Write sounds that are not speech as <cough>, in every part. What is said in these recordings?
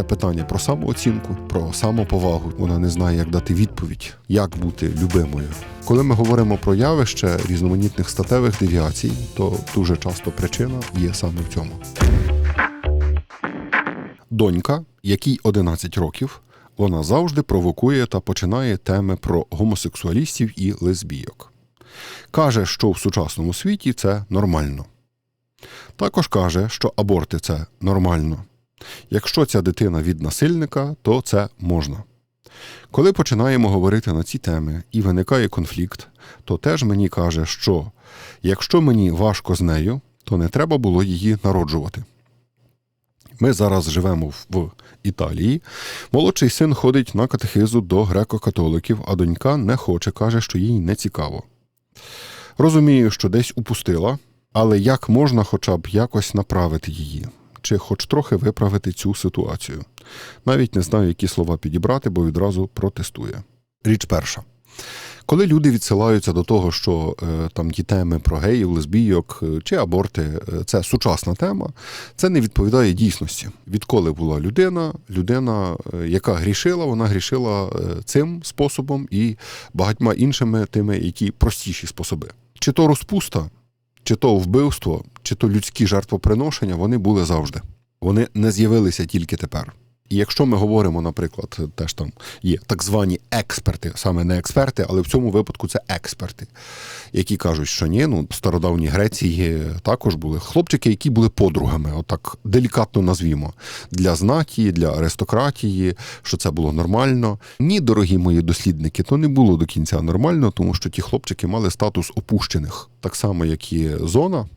Це питання про самооцінку, про самоповагу. Вона не знає, як дати відповідь, як бути любимою. Коли ми говоримо про явище різноманітних статевих девіацій, то дуже часто причина є саме в цьому. Донька, якій 11 років, вона завжди провокує та починає теми про гомосексуалістів і лесбійок. Каже, що в сучасному світі це нормально. Також каже, що аборти це нормально. Якщо ця дитина від насильника, то це можна. Коли починаємо говорити на ці теми і виникає конфлікт, то теж мені каже, що якщо мені важко з нею, то не треба було її народжувати. Ми зараз живемо в Італії. Молодший син ходить на катехизу до греко-католиків, а донька не хоче, каже, що їй не цікаво. Розумію, що десь упустила, але як можна хоча б якось направити її, чи хоч трохи виправити цю ситуацію. Навіть не знаю, які слова підібрати, бо відразу протестує. Річ перша. Коли люди відсилаються до того, що е, там ті теми про геїв, лесбійок е, чи аборти е, це сучасна тема, це не відповідає дійсності. Відколи була людина, людина, яка грішила, вона грішила цим способом і багатьма іншими тими, які простіші способи. Чи то розпуста, чи то вбивство, чи то людські жертвоприношення, вони були завжди. Вони не з'явилися тільки тепер. І якщо ми говоримо, наприклад, теж там є так звані експерти, саме не експерти, але в цьому випадку це експерти, які кажуть, що ні, ну в стародавній Греції також були хлопчики, які були подругами, отак делікатно назвімо, для знаті, для аристократії, що це було нормально. Ні, дорогі мої дослідники, то не було до кінця нормально, тому що ті хлопчики мали статус опущених, так само, як є зона,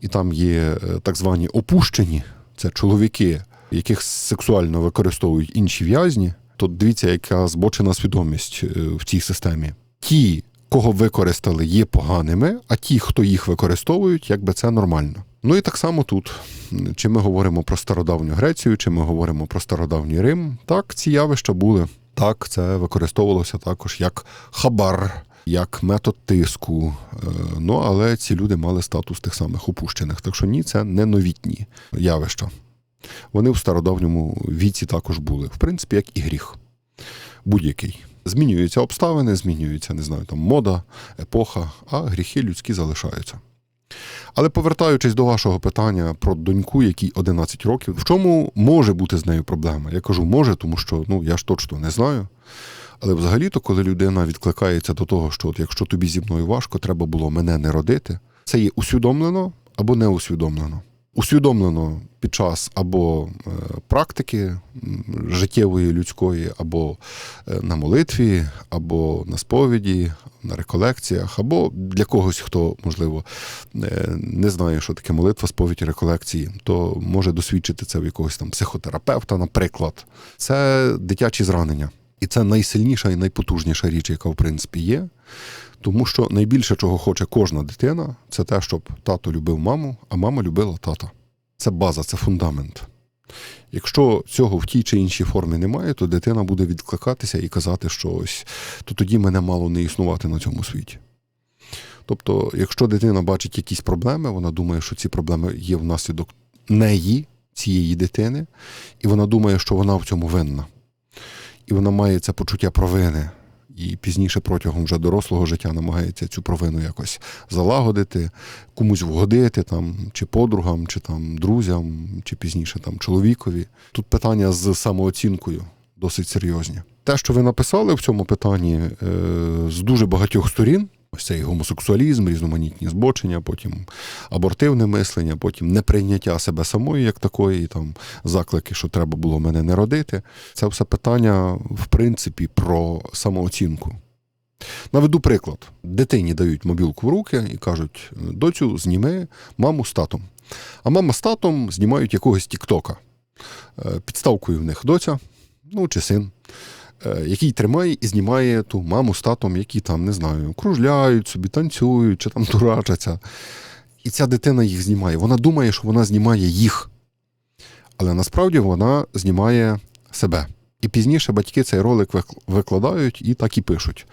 і там є е, так звані опущені, це чоловіки яких сексуально використовують інші в'язні, то дивіться, яка збочена свідомість е, в цій системі. Ті, кого використали, є поганими, а ті, хто їх використовують, якби це нормально. Ну і так само тут. Чи ми говоримо про стародавню Грецію, чи ми говоримо про стародавній Рим, так, ці явища були. Так, це використовувалося також як хабар, як метод тиску. Е, Ну але ці люди мали статус тих самих опущених. Так що ні, це не новітні явища. Вони в стародавньому віці також були, в принципі, як і гріх. Будь-який. Змінюються обставини, змінюється, не знаю, там мода, епоха, а гріхи людські залишаються. Але повертаючись до вашого питання про доньку, якій 11 років, в чому може бути з нею проблема? Я кажу, може, тому що ну, я ж точно не знаю. Але взагалі-то, коли людина відкликається до того, що от якщо тобі зі мною важко, треба було мене не родити, це є усвідомлено або не усвідомлено усвідомлено під час або е, практики життєвої людської, або е, на молитві, або на сповіді, на реколекціях, або для когось, хто, можливо, е, не знає, що таке молитва, сповідь реколекції, то може досвідчити це в якогось там психотерапевта, наприклад. Це дитячі зранення. І це найсильніша і найпотужніша річ, яка в принципі є. Тому що найбільше, чого хоче кожна дитина, це те, щоб тато любив маму, а мама любила тата. Це база, це фундамент. Якщо цього в тій чи іншій формі немає, то дитина буде відкликатися і казати, що ось то тоді мене мало не існувати на цьому світі. Тобто, якщо дитина бачить якісь проблеми, вона думає, що ці проблеми є внаслідок неї, цієї дитини, і вона думає, що вона в цьому винна. І вона має це почуття провини і пізніше протягом вже дорослого життя намагається цю провину якось залагодити, комусь вгодити там, чи подругам, чи там друзям, чи пізніше там чоловікові. Тут питання з самооцінкою досить серйозні. Те, що ви написали в цьому питанні е, з дуже багатьох сторін. Ось цей гомосексуалізм, різноманітні збочення, потім абортивне мислення, потім неприйняття себе самої, як такої, там заклики, що треба було мене не родити. Це все питання, в принципі, про самооцінку. Наведу приклад: дитині дають мобілку в руки і кажуть: доцю, зніми маму з татом. А мама з татом знімають якогось тіктока. Е, підставкою в них доця, ну чи син. Е, який тримає і знімає ту маму з татом, які там, не знаю, кружляють собі, танцюють чи там <laughs> дурачаться. І ця дитина їх знімає. Вона думає, що вона знімає їх. Але насправді вона знімає себе. І пізніше батьки цей ролик викладають і так і пишуть.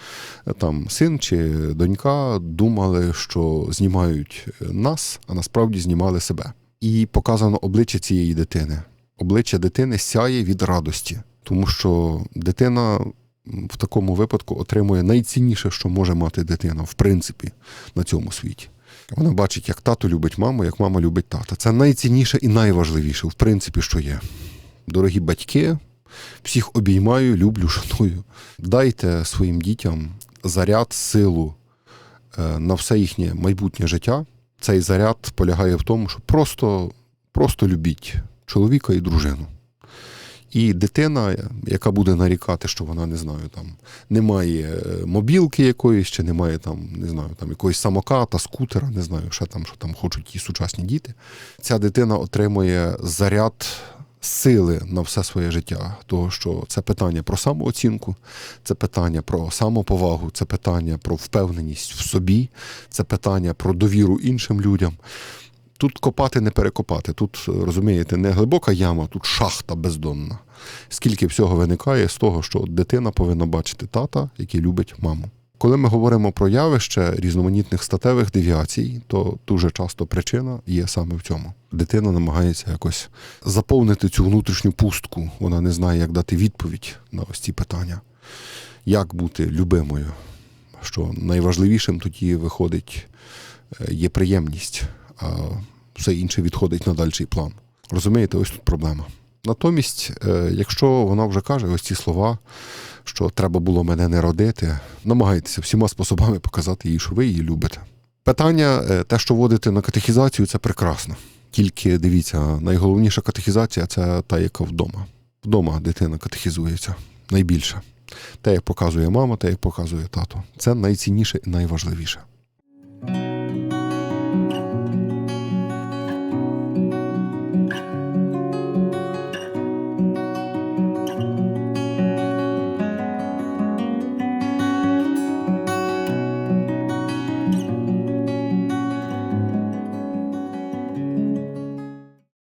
Там син чи донька думали, що знімають нас, а насправді знімали себе. І показано обличчя цієї дитини обличчя дитини сяє від радості, тому що дитина в такому випадку отримує найцінніше, що може мати дитина, в принципі, на цьому світі. Вона бачить, як тато любить маму, як мама любить тата. Це найцінніше і найважливіше, в принципі, що є. Дорогі батьки, всіх обіймаю, люблю, шаную. Дайте своїм дітям заряд, силу е, на все їхнє майбутнє життя. Цей заряд полягає в тому, що просто, просто любіть чоловіка і дружину. І дитина, яка буде нарікати, що вона не знаю, там немає е, мобілки якоїсь, чи немає там, не знаю, там якогось самоката, скутера, не знаю, що там, що там хочуть ті сучасні діти. Ця дитина отримує заряд сили на все своє життя. Того, що це питання про самооцінку, це питання про самоповагу, це питання про впевненість в собі, це питання про довіру іншим людям. Тут копати не перекопати. Тут, розумієте, не глибока яма, тут шахта бездонна. Скільки всього виникає з того, що дитина повинна бачити тата, який любить маму. Коли ми говоримо про явище різноманітних статевих девіацій, то дуже часто причина є саме в цьому. Дитина намагається якось заповнити цю внутрішню пустку. Вона не знає, як дати відповідь на ось ці питання, як бути любимою. Що найважливішим тоді виходить е, є приємність, все інше відходить на дальший план. Розумієте, ось тут проблема. Натомість, е, якщо вона вже каже ось ці слова, що треба було мене не родити, намагайтеся всіма способами показати їй, що ви її любите. Питання, е, те, що водите на катехізацію, це прекрасно. Тільки дивіться, найголовніша катехізація це та, яка вдома. Вдома дитина катехізується найбільше. Те, як показує мама, те, як показує тато. Це найцінніше і найважливіше.